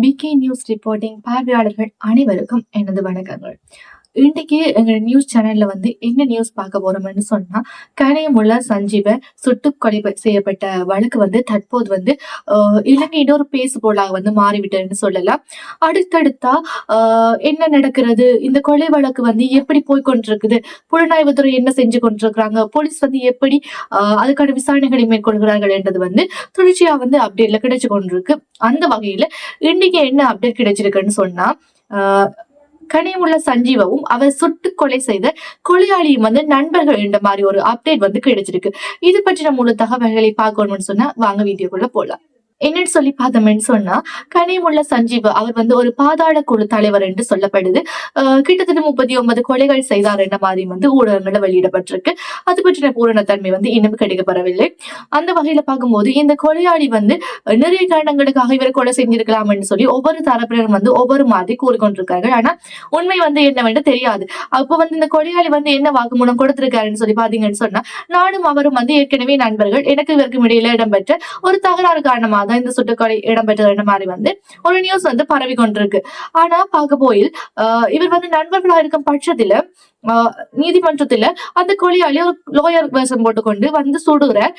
PK news reporting பார்வையாளர்கள் அனைவருக்கும் எனது வணக்கங்கள். இன்றைக்கு எங்க நியூஸ் சேனல்ல வந்து என்ன நியூஸ் பார்க்க போறோம்னு சொன்னா கனையமுள்ள சஞ்சீவ சுட்டு கொலை செய்யப்பட்ட வழக்கு வந்து தற்போது வந்து ஆஹ், ஒரு பேசு போலாக வந்து மாறிவிட்டதுன்னு சொல்லலாம். அடுத்தடுத்தா ஆஹ், என்ன நடக்கிறது? இந்த கொலை வழக்கு வந்து எப்படி போய் கொண்டிருக்குது? புலனாய்வுத்துறை என்ன செஞ்சு கொண்டிருக்கிறாங்க? போலீஸ் வந்து எப்படி ஆஹ், அதுக்கான விசாரணைகளை மேற்கொள்கிறார்கள் என்றது வந்து தொடர்ச்சியா வந்து அப்டேட்ல கிடைச்சு கொண்டிருக்கு. அந்த வகையில இன்னைக்கு என்ன அப்டேட் கிடைச்சிருக்குன்னு சொன்னா கனிவுள்ள சஞ்சீவவும் அவர் சுட்டு கொலை செய்த கொலையாளியும் வந்து நண்பர்கள் என்ற மாதிரி ஒரு அப்டேட் வந்து கிடைச்சிருக்கு. இது பற்றின முழு தகவல்களை பார்க்கணும்னு சொன்னா வாங்க வீடியோக்குள்ள போலாம். என்னன்னு சொல்லி பார்த்தோம்னு சொன்னா கனிமுள்ள சஞ்சீவ் அவர் வந்து ஒரு பாதாள குழு தலைவர் என்று சொல்லப்படுது. கிட்டத்தட்ட முப்பத்தி ஒன்பது கொலைகள் செய்தார் என்ற மாதிரி வந்து ஊடகங்கள்ல வெளியிடப்பட்டிருக்கு. அது பற்றின பூரணத்தன்மை வந்து இன்னும் கிடைக்கப்படவில்லை. அந்த வகையில பார்க்கும்போது இந்த கொலையாளி வந்து நிறைய காரணங்களுக்காக இவரை கொலை செஞ்சிருக்கலாம்னு சொல்லி ஒவ்வொரு தரப்பினரும் வந்து ஒவ்வொரு மாதிரி கூறிக்கொண்டிருக்கார்கள் ஆனா உண்மை வந்து என்னவென்று தெரியாது. அப்போ வந்து இந்த கொலையாளி வந்து என்ன வாக்குமூலம் கொடுத்திருக்காருன்னு சொல்லி பாத்தீங்கன்னு சொன்னா நானும் அவரும் வந்து ஏற்கனவே நண்பர்கள் எனக்கு இவருக்கும் இடையில இடம்பெற்ற ஒரு தகராறு காரணமாக இந்த சுட்டுக்கொலை இடம்பெற்றது மாதிரி வந்து ஒரு நியூஸ் வந்து பரவி கொண்டிருக்கு ஆனா பார்க்க போயில் ஆஹ் இவர் வந்து நண்பர்களா இருக்கும் பட்சத்துல நீதிமன்றத்துல அந்த கொலையாளி ஒரு லோயர் வேஷம் போட்டுக்கொண்டு வந்து சுடுகிறார்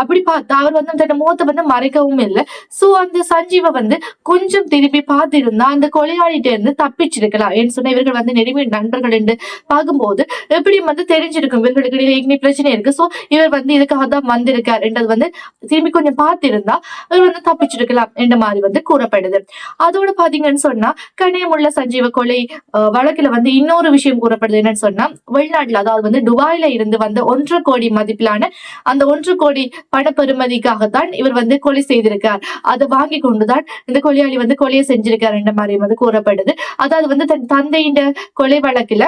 அப்படி பார்த்தா அவர் வந்து தன் முகத்தை வந்து மறைக்கவும் இல்லை. சோ அந்த சஞ்சீவை வந்து கொஞ்சம் திருப்பி பார்த்திருந்தா அந்த கொலையாளிட்ட இருந்து தப்பிச்சிருக்கலாம் ஏன்னு சொன்னா இவர்கள் வந்து நெருங்கிய நண்பர்கள் என்று பார்க்கும்போது எப்படியும் வந்து தெரிஞ்சிருக்கும் இவர்களுக்கு இடையில ஏற்கனவே பிரச்சனை இருக்கு. சோ இவர் வந்து இதுக்காக தான் வந்திருக்கார் என்றது வந்து திரும்பி கொஞ்சம் பார்த்திருந்தா இவர் வந்து தப்பிச்சிருக்கலாம் என்ற மாதிரி வந்து கூறப்படுது. அதோட பாத்தீங்கன்னு சொன்னா கனியமுள்ள சஞ்சீவ கொலை வழக்குல வந்து இன்னொரு விஷயம் கூறப்படுது. என்னன்னு சொன்னா வெளிநாட்டுல அதாவது வந்து துபாயில இருந்து வந்த ஒன்றரை கோடி மதிப்பிலான அந்த ஒன்று கோடி பண பெறுமதிக்காகத்தான் இவர் வந்து கொலை செய்திருக்கார். அதை வாங்கி கொண்டுதான் இந்த கொலையாளி வந்து கொலையை செஞ்சிருக்கார் என்ற மாதிரி வந்து கூறப்படுது. அதாவது வந்து தன் தந்தையின் கொலை வழக்குல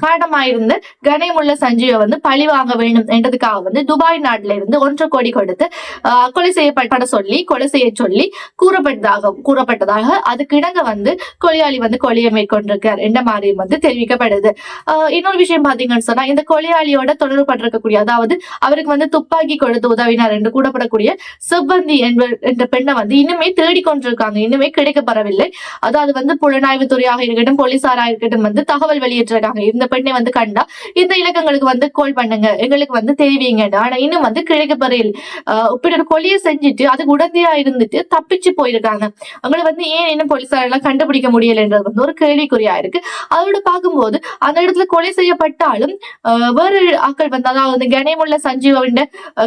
காரணமாயிருந்த கணேமுள்ள சஞ்சீவை வந்து பழி வாங்க வேண்டும் என்றதுக்காக வந்து துபாய் நாட்டில இருந்து ஒன்றரை கோடி கொடுத்து கொலை செய்யப்பட சொல்லி கொலை செய்ய சொல்லி கூறப்பட்டதாக கூறப்பட்டதாக அதுக்கு வந்து கொலையாளி வந்து கொலையை மேற்கொண்டிருக்கார் என்ற மாதிரி வந்து தெரிவிக்கப்படுது. இன்னொரு விஷயம் பாத்தீங்கன்னு சொன்னா இந்த கொலையாளியோட தொடர்பு பட்டிருக்கக்கூடிய அதாவது அவருக்கு வந்து துப்பாக்கி கொடுத்து உதவினார் என்று கூடப்படக்கூடிய சிப்பந்தி என்ற பெண்ணை வந்து இன்னுமே தேடிக்கொண்டிருக்காங்க இன்னுமே கிடைக்கப்படவில்லை அதாவது வந்து புலனாய்வு துறையாக இருக்கட்டும் போலீசாரா இருக்கட்டும் வந்து தகவல் வெளியிட்டிருக்காங்க இந்த பெண்ணை வந்து கண்டா இந்த இலக்கங்களுக்கு வந்து கோல் பண்ணுங்க எங்களுக்கு வந்து தெரிவிங்க ஆனா இன்னும் வந்து கிடைக்கப்பெறையில் இப்படி ஒரு கொலையை செஞ்சுட்டு அதுக்கு உடந்தையா இருந்துட்டு தப்பிச்சு போயிருக்காங்க. அவங்களை வந்து ஏன் இன்னும் போலீசார் எல்லாம் கண்டுபிடிக்க முடியலைன்றது வந்து ஒரு கேள்விக்குறியா இருக்கு. அதோட பார்க்கும்போது அந்த இடத்துல கொலை செய்யப்பட்டாலும் வேறு ஆட்கள் வந்து அதாவது கணேமுள்ள சஞ்சீவின்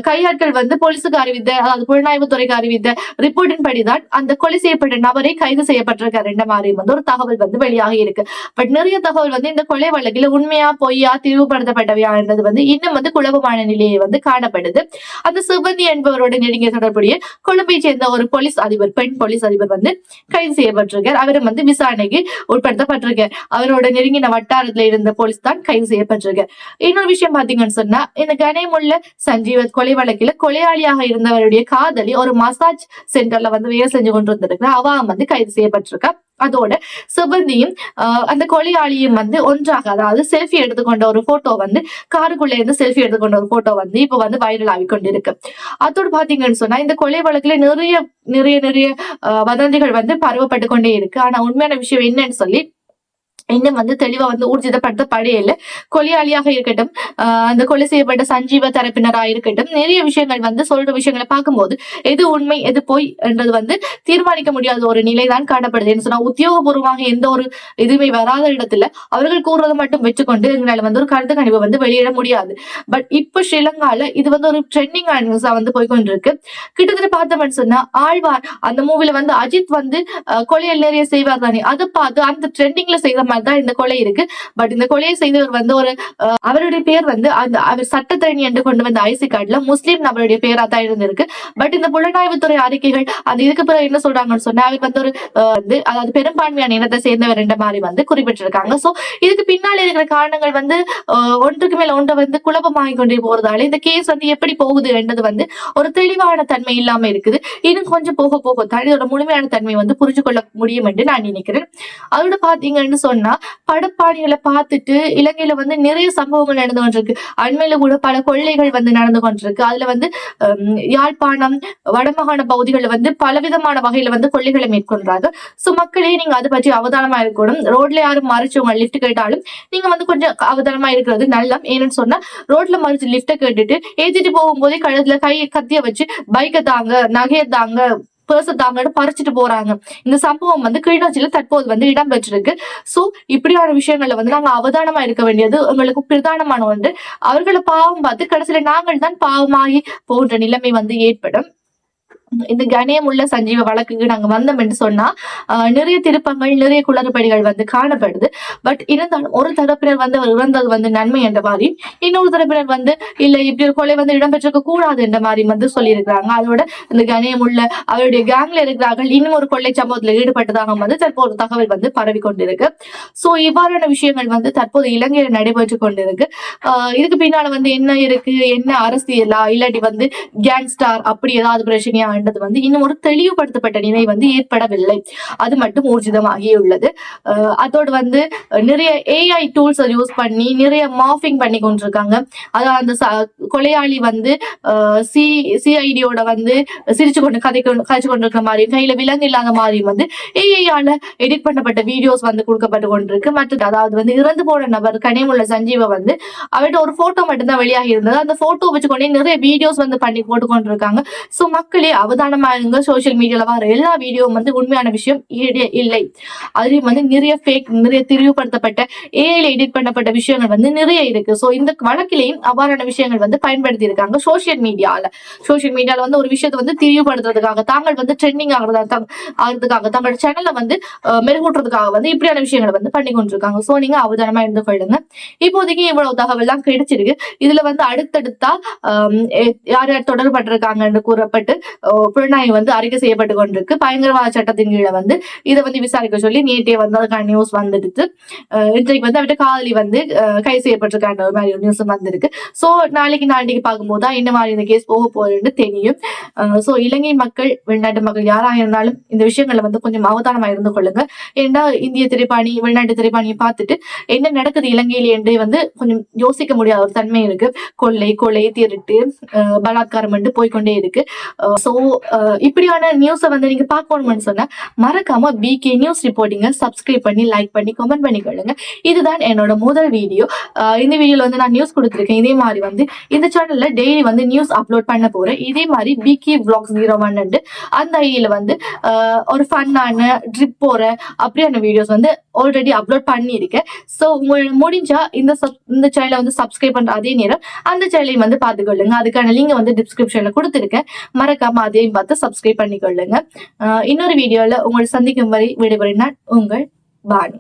கையாட்கள் வந்து போலீஸுக்கு அறிவித்த அதாவது புலனாய்வு துறைக்கு அறிவித்த ரிப்போர்ட்டின் படிதான் அந்த கொலை செய்யப்பட்ட நபரை கைது செய்யப்பட்டிருக்காரு என்ற மாதிரி வந்து ஒரு தகவல் வந்து வெளியாகி இருக்கு. பட் நிறைய தகவல் வந்து இந்த கொலை வழக்கில் உண்மையா பொய்யா திரிவுபடுத்தப்பட்டவையா என்றது வந்து இன்னும் வந்து குழப்பமான நிலையை வந்து காணப்படுது. அந்த சிவந்தி என்பவரோட நெருங்கிய தொடர்புடைய கொழும்பை சேர்ந்த ஒரு போலீஸ் அதிபர் பெண் போலீஸ் அதிபர் வந்து கைது செய்யப்பட்டிருக்கார். அவரும் வந்து விசாரணைக்கு உட்படுத்தப்பட்டிருக்கார். அவரோட நெருங்கின வட்டாரத்துல இருந்த போலீஸ் தான் கைது செய்யப்பட்டிருக்கார். இன்னொரு விஷயம் பாத்தீங்கன்னு சொன்னா இந்த கனேமுள்ள சஞ்சீவத் கொலை வழக்கில் கொலையாளியாக இருந்தவருடைய காதலி ஒரு மசாஜ் சென்டர்ல வந்து வேலை செஞ்சு கொண்டு வந்திருக்கிறா அவ வந்து கைது செய்யப்பட்டிருக்கா. அதோட சிவந்தியும் ஆஹ் அந்த கொலையாளியும் வந்து ஒன்றாக அதாவது செல்ஃபி எடுத்துக்கொண்ட ஒரு போட்டோ வந்து காருக்குள்ள இருந்து செல்ஃபி எடுத்துக்கொண்ட ஒரு போட்டோ வந்து இப்ப வந்து வைரல் ஆகி கொண்டிருக்கு. அதோட பாத்தீங்கன்னு சொன்னா இந்த கொலை வழக்குல நிறைய நிறைய நிறைய ஆஹ் வதந்திகள் வந்து பரவப்பட்டு கொண்டே இருக்கு. ஆனா உண்மையான விஷயம் என்னன்னு சொல்லி இன்னும் வந்து தெளிவா வந்து ஊர்ஜிதப்படுத்த படையில கொலையாளியாக இருக்கட்டும் அந்த கொலை செய்யப்பட்ட சஞ்சீவ தரப்பினராக இருக்கட்டும் நிறைய விஷயங்கள் வந்து சொல்ற விஷயங்களை பார்க்கும்போது எது உண்மை எது பொய் என்றது வந்து தீர்மானிக்க முடியாத ஒரு நிலைதான் காணப்படுது. என்ன சொன்னா உத்தியோகபூர்வமாக எந்த ஒரு இதுவுமே வராத இடத்துல அவர்கள் கூறுவதை மட்டும் வச்சுக்கொண்டு எங்களால வந்து ஒரு கருத்து கணிப்பை வந்து வெளியிட முடியாது. பட் இப்ப ஸ்ரீலங்கால இது வந்து ஒரு ட்ரெண்டிங் நியூஸா வந்து போய்கொண்டிருக்கு கிட்டத்தட்ட பார்த்தோம்னு சொன்னா ஆழ்வார் அந்த மூவில வந்து அஜித் வந்து ஆஹ் கொலையில் நிறைய செய்வார் தானே அதை பார்த்து அந்த ட்ரெண்டிங்ல செய்த மாதிரி தான் இந்த கொலை இருக்கு. பட் இந்த கொலையை செய்தவர் வந்து ஒரு அவருடைய பேர் வந்து அந்த அவர் சட்டத்தரணி என்று கொண்டு வந்த ஐசி கார்டுல முஸ்லீம் நபருடைய பேரா தான் இருந்திருக்கு. பட் இந்த புலனாய்வுத்துறை அறிக்கைகள் அது இதுக்கு பிறகு என்ன சொல்றாங்கன்னு சொன்னா அவர் வந்து ஒரு வந்து அதாவது பெரும்பான்மையான இனத்தை சேர்ந்தவர் என்ற மாதிரி வந்து குறிப்பிட்டிருக்காங்க. சோ இதுக்கு பின்னால் இருக்கிற காரணங்கள் வந்து ஆஹ் ஒன்றுக்கு மேல ஒன்றை வந்து குழப்பமாகி கொண்டே போறதால இந்த கேஸ் வந்து எப்படி போகுது என்றது வந்து ஒரு தெளிவான தன்மை இல்லாம இருக்குது. இன்னும் கொஞ்சம் போக போக தான் இதோட முழுமையான தன்மை வந்து புரிஞ்சு கொள்ள முடியும் என்று நான் நினைக்கிறேன். அதோட பாத்தீங்கன்னு சொன்னா சொன்னா படுப்பாளிகளை பார்த்துட்டு இலங்கையில வந்து நிறைய சம்பவங்கள் நடந்து கொண்டிருக்கு. அண்மையில கூட பல கொள்ளைகள் வந்து நடந்து கொண்டிருக்கு. அதுல வந்து யாழ்ப்பாணம் வடமாகாண பகுதிகளில் வந்து பலவிதமான வகையில வந்து கொள்ளைகளை மேற்கொள்றாங்க. சோ மக்களே நீங்க அதை பற்றி அவதானமா இருக்கணும். ரோட்ல யாரும் மறைச்சவங்க லிஃப்ட் கேட்டாலும் நீங்க வந்து கொஞ்சம் அவதானமா இருக்கிறது நல்லம். ஏன்னு சொன்னா ரோட்ல மறைச்சு லிஃப்ட கேட்டுட்டு ஏத்திட்டு போகும்போதே கழுத்துல கை கத்திய வச்சு பைக்கை தாங்க நகையை தாங்க பேர்ஸ தாங்கன்னு பறிச்சுட்டு போறாங்க. இந்த சம்பவம் வந்து கிளிநொச்சியில தற்போது வந்து இடம்பெற்றிருக்கு. சோ இப்படியான விஷயங்கள்ல வந்து நாங்க அவதானமா இருக்க வேண்டியது உங்களுக்கு பிரதானமான ஒன்று. அவர்களை பாவம் பார்த்து கடைசியில நாங்கள் தான் பாவமாகி போன்ற நிலைமை வந்து ஏற்படும். இந்த கணேமுள்ள சஞ்சீவ வழக்குக்கு நாங்க வந்தோம் என்று சொன்னா நிறைய திருப்பங்கள் நிறைய குளறுபடிகள் வந்து காணப்படுது. பட் இருந்தாலும் ஒரு தரப்பினர் வந்து அவர் இறந்தது வந்து நன்மை என்ற மாதிரி இன்னொரு தரப்பினர் வந்து இல்ல இப்படி ஒரு கொலை வந்து இடம்பெற்றிருக்க கூடாது என்ற மாதிரி வந்து சொல்லியிருக்கிறாங்க. அதோட இந்த கணேமுள்ள அவருடைய கேங்ல இருக்கிறார்கள். இன்னும் ஒரு கொள்ளை சம்பவத்துல ஈடுபட்டதாக வந்து தற்போது தகவல் வந்து பரவி கொண்டிருக்கு சோ இவ்வாறான விஷயங்கள் வந்து தற்போது இலங்கையில நடைபெற்று கொண்டிருக்கு. ஆஹ் இதுக்கு பின்னால வந்து என்ன இருக்கு? என்ன அரசியலா? இல்லாட்டி வந்து கேங்ஸ்டார் அப்படி ஏதாவது பிரச்சனையா? கண்டது வந்து இன்னும் ஒரு தெளிவுபடுத்தப்பட்ட நிலை வந்து ஏற்படவில்லை. அது மட்டும் ஊர்ஜிதமாகியுள்ளது. அதோடு வந்து நிறைய ஏஐ டூல்ஸ் யூஸ் பண்ணி நிறைய மாஃபிங் பண்ணி கொண்டிருக்காங்க. அதாவது அந்த கொலையாளி வந்து சி சிஐடியோட வந்து சிரிச்சு கொண்டு கதை கதைச்சு கொண்டிருக்கிற மாதிரியும் கையில விலங்கு இல்லாத மாதிரி வந்து ஏஐயால எடிட் பண்ணப்பட்ட வீடியோஸ் வந்து கொடுக்கப்பட்டு கொண்டிருக்கு. மற்றது அதாவது வந்து இறந்து போன நபர் கனிமுள்ள சஞ்சீவை வந்து அவர்கிட்ட ஒரு போட்டோ மட்டும்தான் வெளியாகி இருந்தது. அந்த போட்டோ வச்சுக்கொண்டே நிறைய வீடியோஸ் வந்து பண்ணி போட்டு கொண்டிருக்காங்க. சோ மக்களே அவதானமா இருங்க சோசியல் மீடியால வர எல்லா வீடியோவும் வந்து உண்மையான விஷயம் இல்லை. அதுலயும் வந்து நிறைய ஃபேக் நிறைய திரிவுபடுத்தப்பட்ட ஏஐல எடிட் பண்ணப்பட்ட விஷயங்கள் வந்து நிறைய இருக்கு. சோ இந்த வழக்கிலையும் அவ்வாறான விஷயங்கள் வந்து பயன்படுத்தி இருக்காங்க சோசியல் மீடியால சோசியல் மீடியால வந்து ஒரு விஷயத்தை வந்து திரிவுபடுத்துறதுக்காக தாங்கள் வந்து ட்ரெண்டிங் ஆகிறதா தங்- ஆகிறதுக்காக தங்களோட சேனலை வந்து மெருகூட்டுறதுக்காக வந்து இப்படியான விஷயங்களை வந்து பண்ணி கொண்டிருக்காங்க. சோ நீங்க அவதானமா இருந்து கொள்ளுங்க இப்போதைக்கு இவ்வளவு தகவல் கிடைச்சிருக்கு. இதுல வந்து அடுத்தடுத்தா யார் யார் தொடர்பட்டிருக்காங்க என்று கூறப்பட்டு அஹ், வந்து அறிக்கை செய்யப்பட்டு கொண்டிருக்கு. பயங்கரவாத சட்டத்தின் கீழே வந்து இதை வந்து விசாரிக்க சொல்லி நேற்றே வந்து அதுக்கான நியூஸ் வந்துடுது இன்றைக்கு வந்து அவட்ட காதலி வந்து அஹ், கைது செய்யப்பட்டிருக்காங்க ஒரு மாதிரி நியூஸ் வந்திருக்கு. ஸோ நாளைக்கு நாளைக்கு பார்க்கும்போது தான் என்ன மாதிரி இந்த கேஸ் போக போகுதுன்னு தெரியும். ஸோ இலங்கை மக்கள் வெளிநாட்டு மக்கள் யாராக இருந்தாலும் இந்த விஷயங்களை வந்து கொஞ்சம் அவதானமா இருந்து கொள்ளுங்க. ஏன்னா இந்திய திரைப்பாணி வெளிநாட்டு திரைப்பாணியை பார்த்துட்டு என்ன நடக்குது இலங்கையில என்று வந்து கொஞ்சம் யோசிக்க முடியாத ஒரு தன்மை இருக்கு. கொள்ளை கொலை திருட்டு பலாத்காரம் வந்து போய்க்கொண்டே இருக்கு. ஸோ இப்படியான நியூஸை வந்து நீங்க பார்க்கணும்னு சொன்னா மறக்காம பிகே நியூஸ் ரிப்போர்ட்டிங்க சப்ஸ்கிரைப் பண்ணி லைக் பண்ணி கமெண்ட் பண்ணி கொள்ளுங்க இதுதான் என்னோட முதல் வீடியோ இந்த வீடியோல வந்து நான் நியூஸ் கொடுத்துருக்கேன். இதே மாதிரி வந்து இந்த சேனல்ல டெய்லி வந்து நியூஸ் அப்லோட் பண்ண போறேன். இதே மாதிரி பிகே vlogs ஜீரோ ஒன் அந்த ஐடியில வந்து ஒரு ஃபன்னான ட்ரிப் போற அப்படியான வீடியோஸ் வந்து ஆல்ரெடி அப்லோட் பண்ணியிருக்கேன். ஸோ உங்களுக்கு முடிஞ்சா இந்த சப் இந்த சேனலை வந்து சப்ஸ்கிரைப் பண்ற அதே நேரம் அந்த சேனலையும் வந்து பார்த்துக்கொள்ளுங்க. அதுக்கான லிங்க் வந்து டிஸ்கிரிப்ஷன்ல கொடுத்துருக்கேன். மறக்காம அதையும் பார்த்து சப்ஸ்கிரைப் பண்ணிக்கொள்ளுங்க. ஆஹ், இன்னொரு வீடியோல உங்களை சந்திக்கும் வரை விடைபெறினார் உங்கள் பானு.